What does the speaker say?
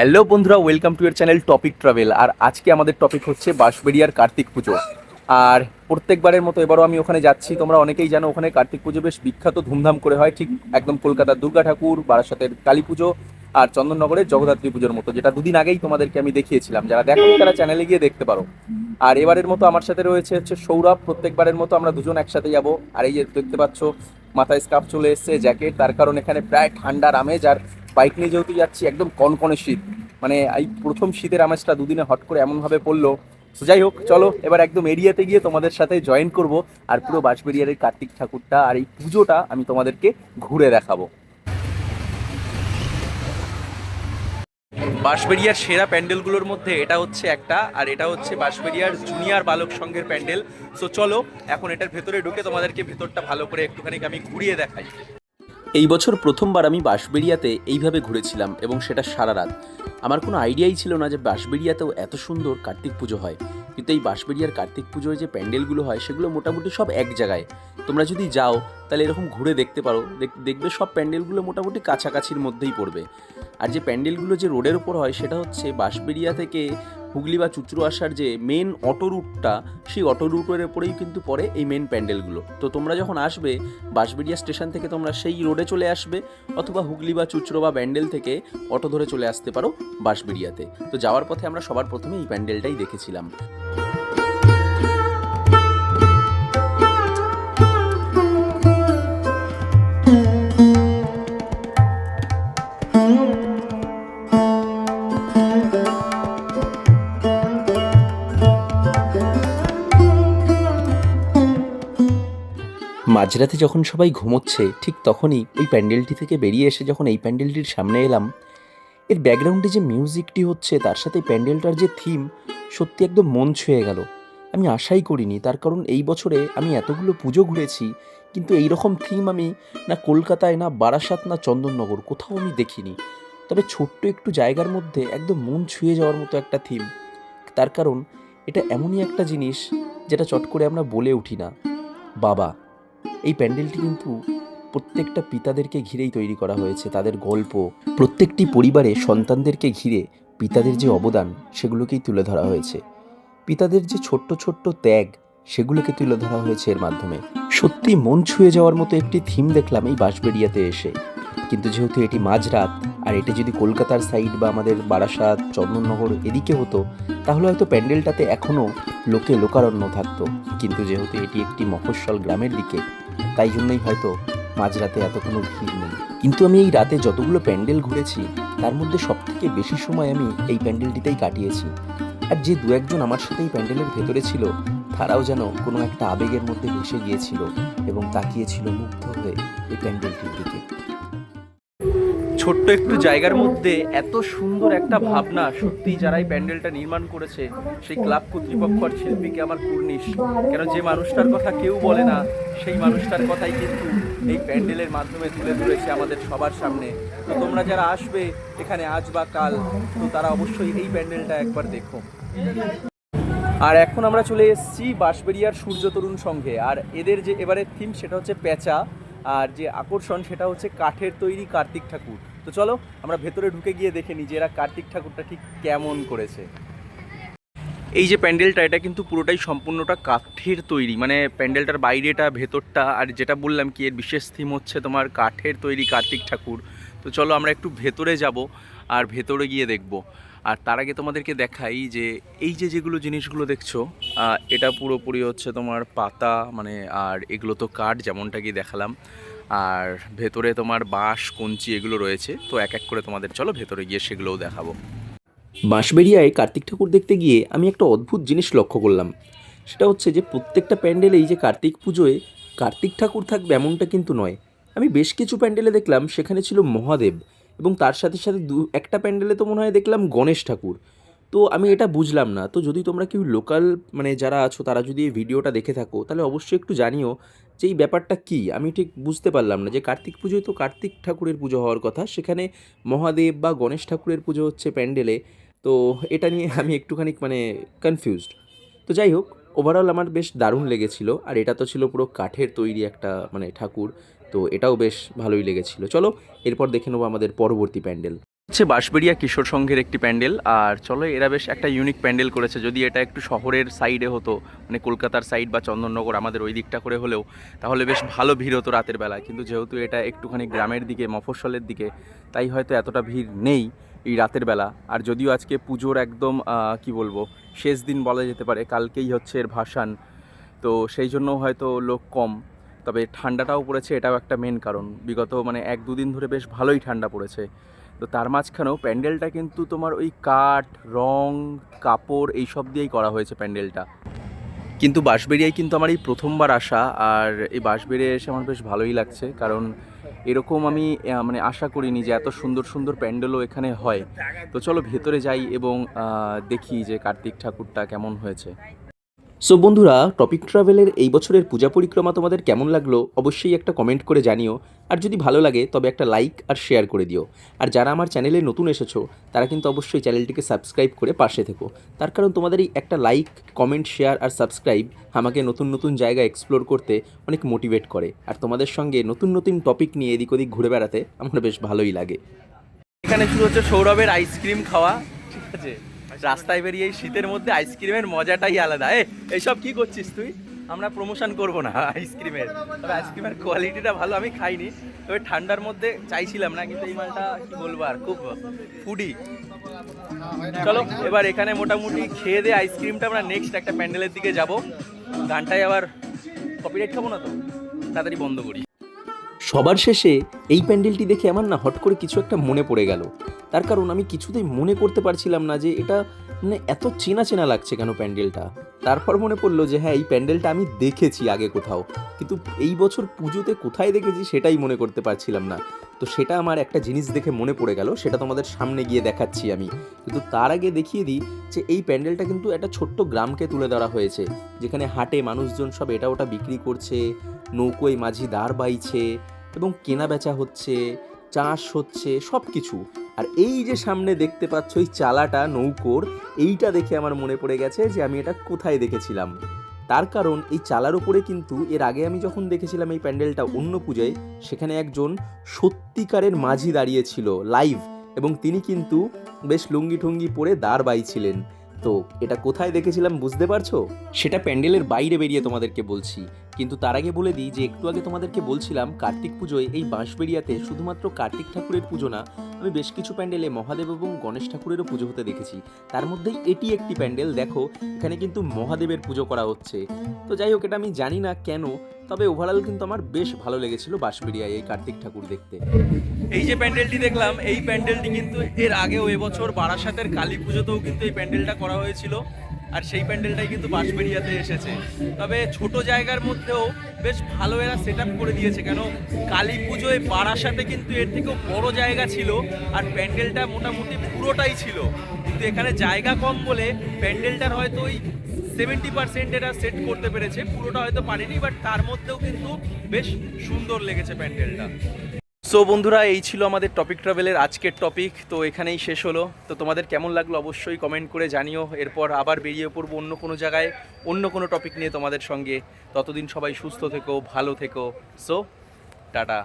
Hello বন্ধুরা welcome to your channel topic travel আর আজকে আমাদের টপিক হচ্ছে বাঁশবেড়িয়ার কার্তিক পুজো। আর প্রত্যেকবারের মতো এবারও আমি ওখানে যাচ্ছি। তোমরা অনেকেই জানো, ওখানে কার্তিক পুজো বেশ বিখ্যাত, ধুমধাম করে হয়। ঠিক একদম কলকাতার দুর্গা ঠাকুর, বারাসাতের কালী পুজো আর চন্দননগরের জগদ্ধাত্রী পুজোর মতো, যেটা দুদিন আগেই তোমাদেরকে আমি দেখিয়েছিলাম। যারা দেখো তারা চ্যানেলে গিয়ে দেখতে পারো। আর এবারের মতো আমার সাথে রয়েছে হচ্ছে সৌরভ। প্রত্যেকবারের মতো আমরা দুজন একসাথে যাব। আর এই যে দেখতে পাচ্ছ, মাথায় স্কার্ফ চলে এসছে জ্যাকেট তার কারণ এখানে প্রায় ঠান্ডার আমেজ আর বাইক নিয়ে যেহেতু যাচ্ছি, একদম কনকনে শীত। মানে এই প্রথম শীতের আমেজটা দুদিনে হট করে এমনভাবে পড়ল। তো যাই হোক, চলো, এবার একদম এরিয়াতে গিয়ে তোমাদের সাথে জয়েন করব আর পুরো বাঁশবেরিয়ার এই কার্তিক ঠাকুরটা আর এই পুজোটা আমি তোমাদেরকে ঘুরে দেখাবো। বাঁশবেরিয়ার সেরা প্যান্ডেলগুলোর মধ্যে এটা হচ্ছে একটা আর এটা হচ্ছে বাঁশবেরিয়ার জুনিয়র বালক সংঘের প্যান্ডেল। সো চলো, এখন এটার ভেতরে ঢুকে তোমাদেরকে ভেতরটা ভালো করে একটুখানি আমি ঘুরিয়ে দেখাই। এই বছর প্রথমবার আমি বাঁশবেড়িয়াতে এইভাবে ঘুরেছিলাম এবং সেটা সারা রাত। আমার কোনো আইডিয়াই ছিল না যে বাঁশবেড়িয়াতেও এত সুন্দর কার্তিক পুজো হয়। কিন্তু এই বাঁশবেড়িয়ার কার্তিক পুজোর যে প্যান্ডেলগুলো হয়, সেগুলো মোটামুটি সব এক জায়গায়। তোমরা যদি যাও, তাহলে এরকম ঘুরে দেখতে পারো। দেখ- দেখবে সব প্যান্ডেলগুলো মোটামুটি কাছাকাছির মধ্যেই পড়বে। আর যে প্যান্ডেলগুলো যে রোডের উপর হয়, সেটা হচ্ছে বাঁশবেরিয়া থেকে হুগলি বা চুচড়ো আসার যে মেন অটো রুটটা সেই অটো রুটের উপরেই কিন্তু পড়ে এই মেন প্যান্ডেলগুলো। তো তোমরা যখন আসবে বাঁশবেরিয়া স্টেশন থেকে তোমরা সেই রোডে চলে আসবে, অথবা হুগলি বা চুচরো বা ব্যান্ডেল থেকে অটো ধরে চলে আসতে পারো বাঁশবেরিয়াতে তো যাওয়ার পথে আমরা সবার প্রথমে এই প্যান্ডেলটাই দেখেছিলাম। মাঝরাতে যখন সবাই ঘুমোচ্ছে, ঠিক তখনই ওই প্যান্ডেলটি থেকে বেরিয়ে এসে যখন এই প্যান্ডেলটির সামনে এলাম, এর ব্যাকগ্রাউন্ডে যে মিউজিকটি হচ্ছে, তার সাথে প্যান্ডেলটার যে থিম, সত্যি একদম মন ছুঁয়ে গেল। আমি আশাই করিনি, তার কারণ এই বছরে আমি এতগুলো পুজো ঘুরেছি, কিন্তু এই রকম থিম আমি না কলকাতায়, না বারাসাত, না চন্দননগর কোথাও আমি দেখিনি। তবে ছোট্ট একটু জায়গার মধ্যে একদম মন ছুঁয়ে যাওয়ার মতো একটা থিম। তার কারণ এটা এমনই একটা জিনিস, যেটা চট করে আমরা বলে উঠি না। বাবা এই প্যান্ডেলটি কিন্তু প্রত্যেকটা পিতাদেরকে ঘিরেই তৈরি করা হয়েছে। তাদের গল্প, প্রত্যেকটি পরিবারে সন্তানদেরকে ঘিরে পিতাদের যে অবদান, সেগুলোকেই তুলে ধরা হয়েছে। পিতাদের যে ছোট্ট ছোট্ট ত্যাগ, সেগুলোকে তুলে ধরা হয়েছে এর মাধ্যমে। সত্যি মন ছুঁয়ে যাওয়ার মতো একটি থিম দেখলাম এই বাঁশবেড়িয়াতে এসে। কিন্তু যেহেতু এটি মাঝরাত আর এটি যদি কলকাতার সাইড বা আমাদের বারাসাত, চন্দননগর এদিকে হতো, তাহলে হয়তো প্যান্ডেলটাতে এখনও লোকে লোকারণ্য থাকতো। কিন্তু যেহেতু এটি একটি মফস্বল গ্রামের দিকে, তাই জন্যই হয়তো মাঝরাতে এত কোনো ভিড় নেই। কিন্তু আমি এই রাতে যতগুলো প্যান্ডেল ঘুরেছি, তার মধ্যে সব থেকে বেশি সময় আমি এই প্যান্ডেলটিতেই কাটিয়েছি। আর যে দু একজন আমার সাথে এই প্যান্ডেলের ভেতরে ছিল, তারাও যেন কোনো একটা আবেগের মধ্যে ভেসে গিয়েছিল এবং তাকিয়েছিল মুগ্ধ হয়ে এই প্যান্ডেলটির দিকে। ছোট্ট একটু জায়গার মধ্যে এত সুন্দর একটা ভাবনা সত্যি যারা এই প্যান্ডেলটা নির্মাণ করেছে, সেই ক্লাব কর্তৃপক্ষ আর শিল্পীকে আমার কুর্নিশ। কেন যে মানুষটার কথা কেউ বলে না, সেই মানুষটার কথাই কিন্তু এই প্যান্ডেলের মাধ্যমে তুলে ধরেছে আমাদের সবার সামনে। তো তোমরা যারা আসবে এখানে আজ বা কাল, তো তারা অবশ্যই এই প্যান্ডেলটা একবার দেখো। আর এখন আমরা চলে এসেছি বাঁশবেরিয়ার সূর্য তরুণ সংঘে আর এদের যে এবারের থিম সেটা হচ্ছে পেঁচা। আর যে আকর্ষণ সেটা হচ্ছে কাঠের তৈরি কার্তিক ঠাকুর। তো চলো, আমরা ভেতরে ঢুকে গিয়ে দেখে নিই যে এরা কার্তিক ঠাকুরটা ঠিক কেমন করেছে। এই যে প্যান্ডেলটা, এটা কিন্তু পুরোটাই সম্পূর্ণটা কাঠের তৈরি। মানে প্যান্ডেলটার বাইরেটা, ভেতরটা, আর যেটা বললাম কি, এর বিশেষ থিম হচ্ছে তোমার কাঠের তৈরি কার্তিক ঠাকুর। তো চলো, আমরা একটু ভেতরে যাব আর ভেতরে গিয়ে দেখব। আর তার আগে তোমাদেরকে দেখাই যে এই যে যেগুলো জিনিসগুলো দেখছ এটা পুরোপুরি হচ্ছে তোমার পাতা মানে আর এগুলো তো কাঠ যেমনটা কি দেখালাম। আর ভেতরে তোমার বাঁশ, কঞ্চি এগুলো রয়েছে। তো এক এক করে তোমাদের চলো ভেতরে গিয়ে সেগুলোও দেখাবো। বাঁশবেরিয়ায় কার্তিক ঠাকুর দেখতে গিয়ে আমি একটা অদ্ভুত জিনিস লক্ষ্য করলাম। সেটা হচ্ছে যে প্রত্যেকটা প্যান্ডেলেই যে কার্তিক পুজোয় কার্তিক ঠাকুর থাকবে এমনটা কিন্তু নয়। আমি বেশ কিছু প্যান্ডেলে দেখলাম, সেখানে ছিল মহাদেব। এবং তার সাথে সাথে দু একটা প্যান্ডেলে তো মনে হয় দেখলাম গণেশ ঠাকুর। তো আমি এটা বুঝলাম না। তো যদি তোমরা কেউ লোকাল মানে যারা আছো, তারা যদি এই ভিডিওটা দেখে থাকো, তাহলে অবশ্যই একটু জানিও যে এই ব্যাপারটা কী? আমি ঠিক বুঝতে পারলাম না যে কার্তিক পুজোয় তো কার্তিক ঠাকুরের পুজো হওয়ার কথা। সেখানে মহাদেব বা গণেশ ঠাকুরের পুজো হচ্ছে প্যান্ডেলে। তো এটা নিয়ে আমি একটুখানি মানে কনফিউজড তো যাই হোক ওভারঅল আমার বেশ দারুণ লেগেছিল। আর এটা তো ছিল পুরো কাঠের তৈরি একটা মানে ঠাকুর। তো এটাও বেশ ভালোই লেগেছিল। চলো, এরপর দেখে নেব আমাদের পরবর্তী প্যান্ডেল। হচ্ছে বাঁশবেড়িয়া কিশোর সংঘের একটি প্যান্ডেল। আর চলো, এরা বেশ একটা ইউনিক প্যান্ডেল করেছে। যদি এটা একটু শহরের সাইডে হতো মানে কলকাতার সাইড বা চন্দননগর আমাদের ওই দিকটা করে হলেও, তাহলে বেশ ভালো ভিড় হতো রাতের বেলায়। কিন্তু যেহেতু এটা একটুখানি গ্রামের দিকে, মফস্বলের দিকে, তাই হয়তো এতটা ভিড় নেই এই রাতের বেলা। আর যদিও আজকে পুজোর একদম কি বলব, শেষ দিন বলা যেতে পারে, কালকেই হচ্ছে এর ভাসান। তো সেই জন্য হয়তো লোক কম। তবে ঠান্ডাটাও পড়েছে, এটাও একটা মেন কারণ। বিগত মানে এক দুদিন ধরে বেশ ভালোই ঠান্ডা পড়েছে। তো তার মাঝখানেও প্যান্ডেলটা কিন্তু তোমার ওই কাঠ, রং, কাপড় এইসব দিয়েই করা হয়েছে প্যান্ডেলটা। কিন্তু বাঁশবেড়িয়ায় কিন্তু আমার এই প্রথমবার আসা, আর এই বাঁশবেড়িয়ায় এসে আমার বেশ ভালোই লাগছে। কারণ এরকম আমি মানে আশা করিনি যে এত সুন্দর সুন্দর প্যান্ডেলও এখানে হয়। তো চলো ভেতরে যাই এবং দেখি যে কার্তিক ঠাকুরটা কেমন হয়েছে। সো বন্ধুরা টপিক ট্রাভেলের এই বছরের পূজা পরিক্রমা তোমাদের কেমন লাগল অবশ্যই একটা কমেন্ট করে জানিও। আর যদি ভালো লাগে, তবে একটা লাইক আর শেয়ার করে দিও। আর যারা আমার চ্যানেলে নতুন এসেছ, তারা কিন্তু অবশ্যই চ্যানেলটিকে সাবস্ক্রাইব করে পাশে থেকো। তার কারণ তোমাদের এই একটা লাইক কমেন্ট শেয়ার আর সাবস্ক্রাইব আমাকে নতুন নতুন জায়গা এক্সপ্লোর করতে অনেক মোটিভেট করে। আর তোমাদের সঙ্গে নতুন নতুন টপিক নিয়ে এদিক ওদিক ঘুরে বেড়াতে আমার বেশ ভালোই লাগে। এখানে শুরু হচ্ছে সৌরভের আইসক্রিম খাওয়া, ঠিক আছে? রাস্তায় বেরিয়ে এই শীতের মধ্যে আইসক্রিমের মজাটাই আলাদা। এ এইসব কি করছিস তুই? আমরা প্রমোশন করব না আইসক্রিমের। তবে আইসক্রিমের কোয়ালিটিটা ভালো, আমি খাইনি। তবে ঠান্ডার মধ্যে চাইছিলাম না, কিন্তু এই মালটা, কি বলব আর, খুব ফুডি চলো, এবার এখানে মোটামুটি খেয়ে দিয়ে আইসক্রিমটা আমরা নেক্সট একটা প্যান্ডেলের দিকে যাব। গানটাই আবার কপিরাইট খাব না তো? তাড়াতাড়ি বন্ধ করি। সবার শেষে এই প্যান্ডেলটি দেখে আমার না হট করে কিছু একটা মনে পড়ে গেল। তার কারণ আমি কিছুতেই মনে করতে পারছিলাম না যে এটা মানে এত চেনা চেনা লাগছে কেন প্যান্ডেলটা। তারপর মনে পড়ল যে হ্যাঁ এই প্যান্ডেলটা আমি দেখেছি আগে কোথাও। কিন্তু এই বছর পুজোতে কোথায় দেখেছি সেটাই মনে করতে পারছিলাম না। তো সেটা আমার একটা জিনিস দেখে মনে পড়ে গেল, সেটা তোমাদের সামনে গিয়ে দেখাচ্ছি আমি। কিন্তু তার আগে দেখিয়ে দিই যে এই প্যান্ডেলটা কিন্তু একটা ছোট্ট গ্রামকে তুলে ধরা হয়েছে। যেখানে হাটে মানুষজন সব এটা ওটা বিক্রি করছে, নৌকোয় মাঝি দাঁড় বাইছে এবং কেনা বেচা হচ্ছে, চাষ হচ্ছে সব কিছু আর এই যে সামনে দেখতে পাচ্ছ এই চালাটা, নৌকোর, এইটা দেখে আমার মনে পড়ে গেছে যে আমি এটা কোথায় দেখেছিলাম। তার কারণ এই চালার উপরে কিন্তু এর আগে আমি যখন দেখেছিলাম এই প্যান্ডেলটা অন্য পূজায়, সেখানে একজন সত্যিকারের মাঝি দাঁড়িয়েছিল লাইভ এবং তিনি কিন্তু বেশ লুঙ্গি ঠুঙ্গি পরে দাঁড় বাইছিলেন। তো এটা কোথায় দেখেছিলাম বুঝতে পারছ? সেটা প্যান্ডেলের বাইরে বেরিয়ে তোমাদেরকে বলছি। কিন্তু তার আগে বলে দিই যে একটু আগে তোমাদেরকে বলছিলাম কার্তিক পুজোয় এই বাঁশবেড়িয়াতে শুধুমাত্র কার্তিক ঠাকুরের পুজো না, আমি বেশ কিছু প্যান্ডেলে মহাদেব এবং গণেশ ঠাকুরেরও পুজো হতে দেখেছি। তার মধ্যেই এটি একটি প্যান্ডেল, দেখো, এখানে কিন্তু মহাদেবের পুজো করা হচ্ছে। তো যাই হোক, এটা আমি জানি না কেন, তবে ওভারঅল কিন্তু আমার বেশ ভালো লেগেছিল বাঁশবেড়িয়ায় এই কার্তিক ঠাকুর দেখতে। এই যে প্যান্ডেলটি দেখলাম, এই প্যান্ডেলটি কিন্তু এর আগেও এবছর বারাসাতের কালী পুজোতেও কিন্তু এই প্যান্ডেলটা করা হয়েছিল। আর সেই প্যান্ডেলটাই কিন্তু বাঁশবেড়িয়াতে এসেছে। তবে ছোট জায়গার মধ্যেও বেশ ভালো এরা সেট করে দিয়েছে, কেন কালী পুজোয় বারাসাতে কিন্তু এর থেকেও বড় জায়গা ছিল আর প্যান্ডেলটা মোটামুটি পুরোটাই ছিল। কিন্তু এখানে জায়গা কম বলে প্যান্ডেলটার হয়তো ওই সেভেন্টি পার্সেন্ট এটা সেট করতে পেরেছে, পুরোটা হয়তো পারেনি বাট তার মধ্যেও কিন্তু বেশ সুন্দর লেগেছে প্যান্ডেলটা। সো বন্ধুরা, এই ছিল আমাদের টপিক ট্রাভেলের আজকের টপিক তো এখানেই শেষ হলো। তো তোমাদের কেমন লাগল অবশ্যই কমেন্ট করে জানিও। এরপর আবার বেরিয়ে পড়ব অন্য কোনো জায়গায়, অন্য কোনো টপিক নিয়ে তোমাদের সঙ্গে। ততদিন সবাই সুস্থ থেকো, ভালো থেকো। So tata.